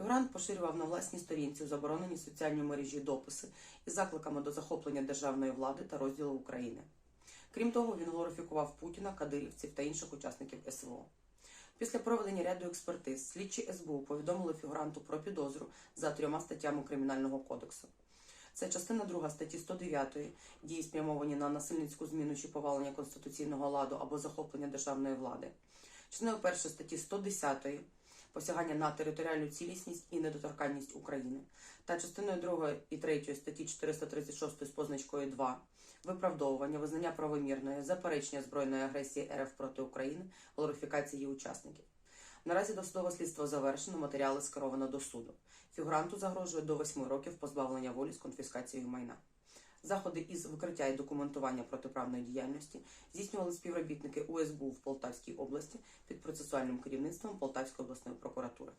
Фігурант поширював на власній сторінці у забороненій соціальній мережі дописи із закликами до захоплення державної влади та розділу України. Крім того, він глорифікував Путіна, кадирівців та інших учасників СВО. Після проведення ряду експертиз слідчі СБУ повідомили фігуранту про підозру за трьома статтями Кримінального кодексу. Це частина 2 статті 109 дії спрямовані на насильницьку зміну чи повалення конституційного ладу або захоплення державної влади. Частиною 1 статті 110 посягання на територіальну цілісність і недоторканність України та частиною 2 і 3 статті 436 з позначкою 2 виправдовування, визнання правомірної, заперечення збройної агресії РФ проти України, глорифікації її учасників. Наразі досудове слідство завершено, матеріали скеровано до суду. Фігуранту загрожує до 8 років позбавлення волі з конфіскацією майна. Заходи із викриття і документування протиправної діяльності здійснювали співробітники УСБУ в Полтавській області під процесуальним керівництвом Полтавської обласної прокуратури.